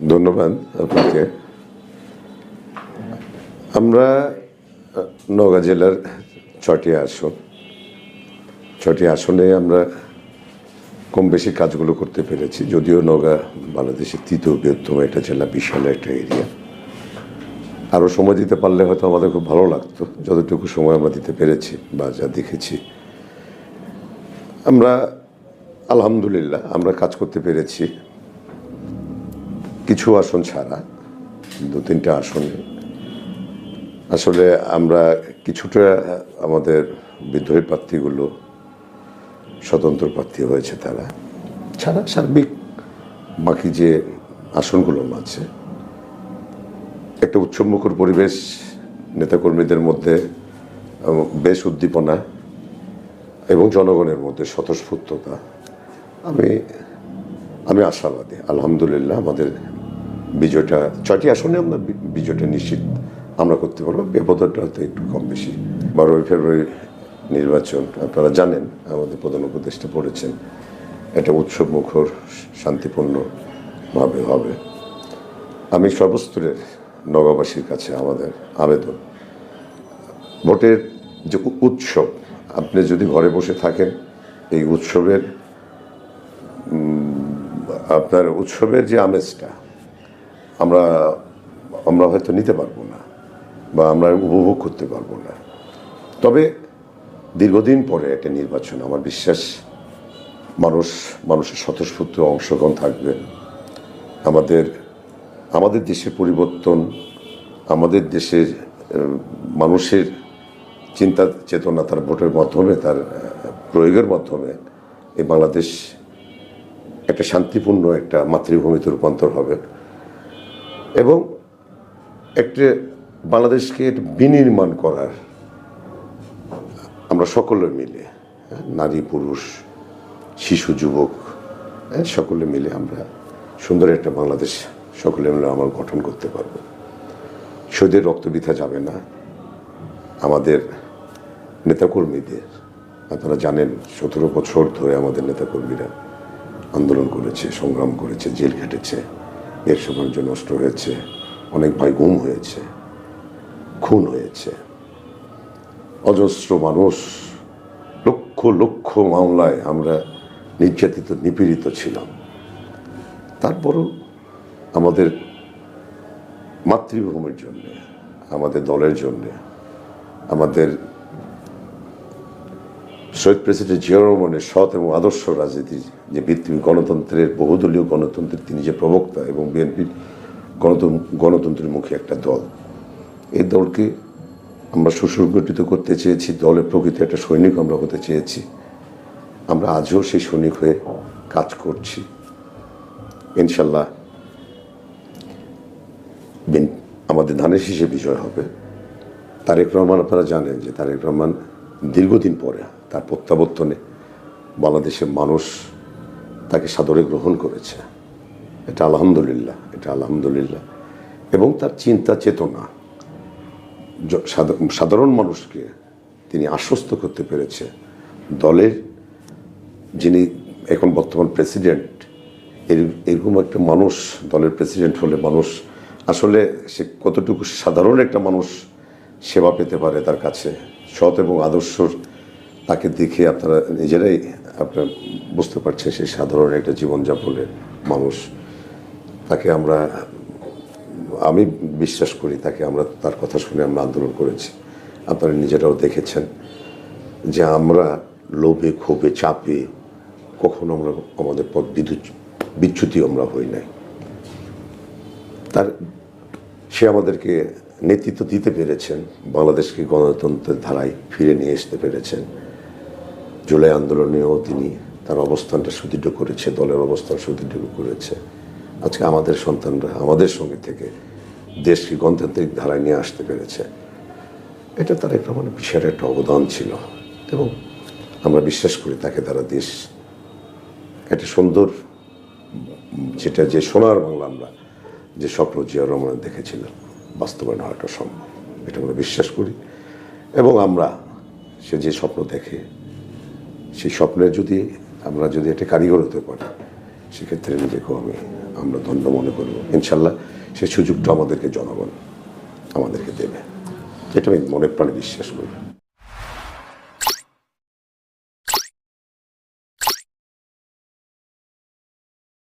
ধন্যবাদ আপনাকে। আমরা নওগাঁ জেলার ছটি আসন। ছটি আসনে আমরা কম বেশি কাজগুলো করতে পেরেছি, যদিও নওগাঁ বাংলাদেশের তৃতীয় বৃহত্তম একটা জেলা, বিশাল একটা এরিয়া। আরও সময় দিতে পারলে হয়তো আমাদের খুব ভালো লাগতো, যতটুকু সময় আমরা দিতে পেরেছি বা যা দেখেছি। আমরা, আলহামদুলিল্লাহ, আমরা কাজ করতে পেরেছি। কিছু আসন ছাড়া, দু তিনটা আসনে। আসলে আমরা কিছুটা আমাদের বিদ্রোহী প্রার্থীগুলো, স্বতন্ত্র প্রার্থী হয়েছে তারা। ছাড়া সার্বিক বাকি যে আসনগুলো আছে, একটা উৎসবমুখর পরিবেশ, নেতাকর্মীদের মধ্যে বেশ উদ্দীপনা, এবং জনগণের মধ্যে স্বতঃস্ফূর্ততা। আমি আমি আশাবাদী, আলহামদুলিল্লাহ, আমাদের বিজয়টা, ছয়টি আসনে আমরা বিজয়টা নিশ্চিত আমরা করতে পারব। ব্যবধানটা হয়তো একটু কম বেশি। বারোই ফেব্রুয়ারি নির্বাচন, আপনারা জানেন, আমাদের প্রধান উপদেষ্টা পড়েছেন। এটা উৎসব মুখর শান্তিপূর্ণভাবে হবে। আমি সর্বস্তরের নগরবাসীর কাছে আমাদের আবেদন। ভোটের যে উৎসব, আপনি যদি ঘরে বসে থাকেন, এই উৎসবের আপনার উৎসবের যে আমেজটা আমরা আমরা হয়তো নিতে পারব না বা আমরা উপভোগ করতে পারব না। তবে দীর্ঘদিন পরে একটা নির্বাচন, আমার বিশ্বাস মানুষ, মানুষের স্বতঃস্ফূর্ত অংশগ্রহণ থাকবে। আমাদের আমাদের দেশের পরিবর্তন, আমাদের দেশের মানুষের চিন্তা চেতনা তার ভোটের মাধ্যমে, তার প্রয়োগের মাধ্যমে এই বাংলাদেশ একটা শান্তিপূর্ণ একটা মাতৃভূমিতে রূপান্তর হবে। এবং একটি বাংলাদেশকে বিনির্মাণ করার আমরা সকলে মিলে হ্যাঁ, নারী পুরুষ শিশু যুবক হ্যাঁ, সকলে মিলে আমরা সুন্দর একটা বাংলাদেশ সকলে মিলে আমরা গঠন করতে পারব। শহীদের রক্ত বৃথা যাবে না। আমাদের নেতাকর্মীদের আপনারা জানেন সতেরো বছর ধরে আমাদের নেতাকর্মীরা আন্দোলন করেছে সংগ্রাম করেছে জেল খেটেছে। দেড়শো মানুষ নষ্ট হয়েছে। অনেক ভাই গুম হয়েছে, খুন হয়েছে। অজস্র মানুষ, লক্ষ লক্ষ মামলায় আমরা নির্যাতিত, নিপীড়িত ছিলাম। তারপরও আমাদের মাতৃভূমির জন্য, আমাদের দলের জন্য, আমাদের শহীদ প্রেসিডেন্ট জিয়া রহমানের সৎ এবং আদর্শ রাজনীতি যে ভিত্তি গণতন্ত্রের বহুদলীয় গণতন্ত্রের তিনি যে প্রবক্তা এবং বিএনপির গণতন্ত্র গণতন্ত্রের মুখী একটা দল। এই দলকে আমরা সুসংগঠিত করতে চেয়েছি, দলের প্রকৃত একটা সৈনিক আমরা হতে চেয়েছি। আমরা আজও সেই সৈনিক হয়ে কাজ করছি। ইনশাল্লাহ আমাদের ধানের শীষে বিজয় হবে। তারেক রহমান আপনারা জানেন যে তারেক রহমান দীর্ঘদিন পরে তার প্রত্যাবর্তনে বাংলাদেশের মানুষ তাকে সাদরে গ্রহণ করেছে। এটা আলহামদুলিল্লাহ এটা আলহামদুলিল্লাহ। এবং তার চিন্তা চেতনা সাধারণ মানুষকে তিনি আশ্বস্ত করতে পেরেছে। দলের যিনি এখন বর্তমান প্রেসিডেন্ট, এর- এরকম একটা মানুষ, দলের প্রেসিডেন্ট হলে মানুষ, আসলে সে কতটুকু সাধারণ একটা মানুষ সেবা পেতে পারে তার কাছে সৎ এবং আদর্শর তাকে দেখে আপনারা নিজেরাই আপনার বুঝতে পারছেন সে সাধারণ একটা জীবনযাপনের মানুষ। তাকে আমরা, আমি বিশ্বাস করি তাকে আমরা তার কথা শুনে আমরা আন্দোলন করেছি। আপনারা নিজেরাও দেখেছেন যে আমরা লোভে ক্ষোভে চাপে কখনো আমরা আমাদের পথ বিদ্যুৎ বিচ্যুতি আমরা হই নাই। তার, সে আমাদেরকে নেতৃত্ব দিতে পেরেছেন, বাংলাদেশকে গণতন্ত্রের ধারায় ফিরে নিয়ে আসতে পেরেছেন। জুলাই আন্দোলনেও তিনি তার অবস্থানটা সুদৃঢ় করেছে, দলের অবস্থান সুদৃঢ় করেছে। আজকে আমাদের সন্তানরা আমাদের সঙ্গে থেকে দেশকে গণতান্ত্রিক ধারায় নিয়ে আসতে পেরেছে। এটা তার একটা মানে বিশাল একটা অবদান ছিল এবং আমরা বিশ্বাস করি তাকে তারা দেশ একটা সুন্দর যেটা যে সোনার বাংলা আমরা, যে স্বপ্ন জিয়া রহমান দেখেছিলাম বাস্তবায়ন হওয়াটা সম্ভব, এটা আমরা বিশ্বাস করি। এবং আমরা সে যে স্বপ্ন দেখে, সেই স্বপ্নের যদি আমরা যদি এটা কারিগর হতে পারি, সেক্ষেত্রে নিজেকেও আমি, আমরা ধন্য মনে করব। ইনশাল্লাহ সে সুযোগটা আমাদেরকে জনগণ আমাদেরকে দেবে। এটা আমি মনে প্রাণে বিশ্বাস করি।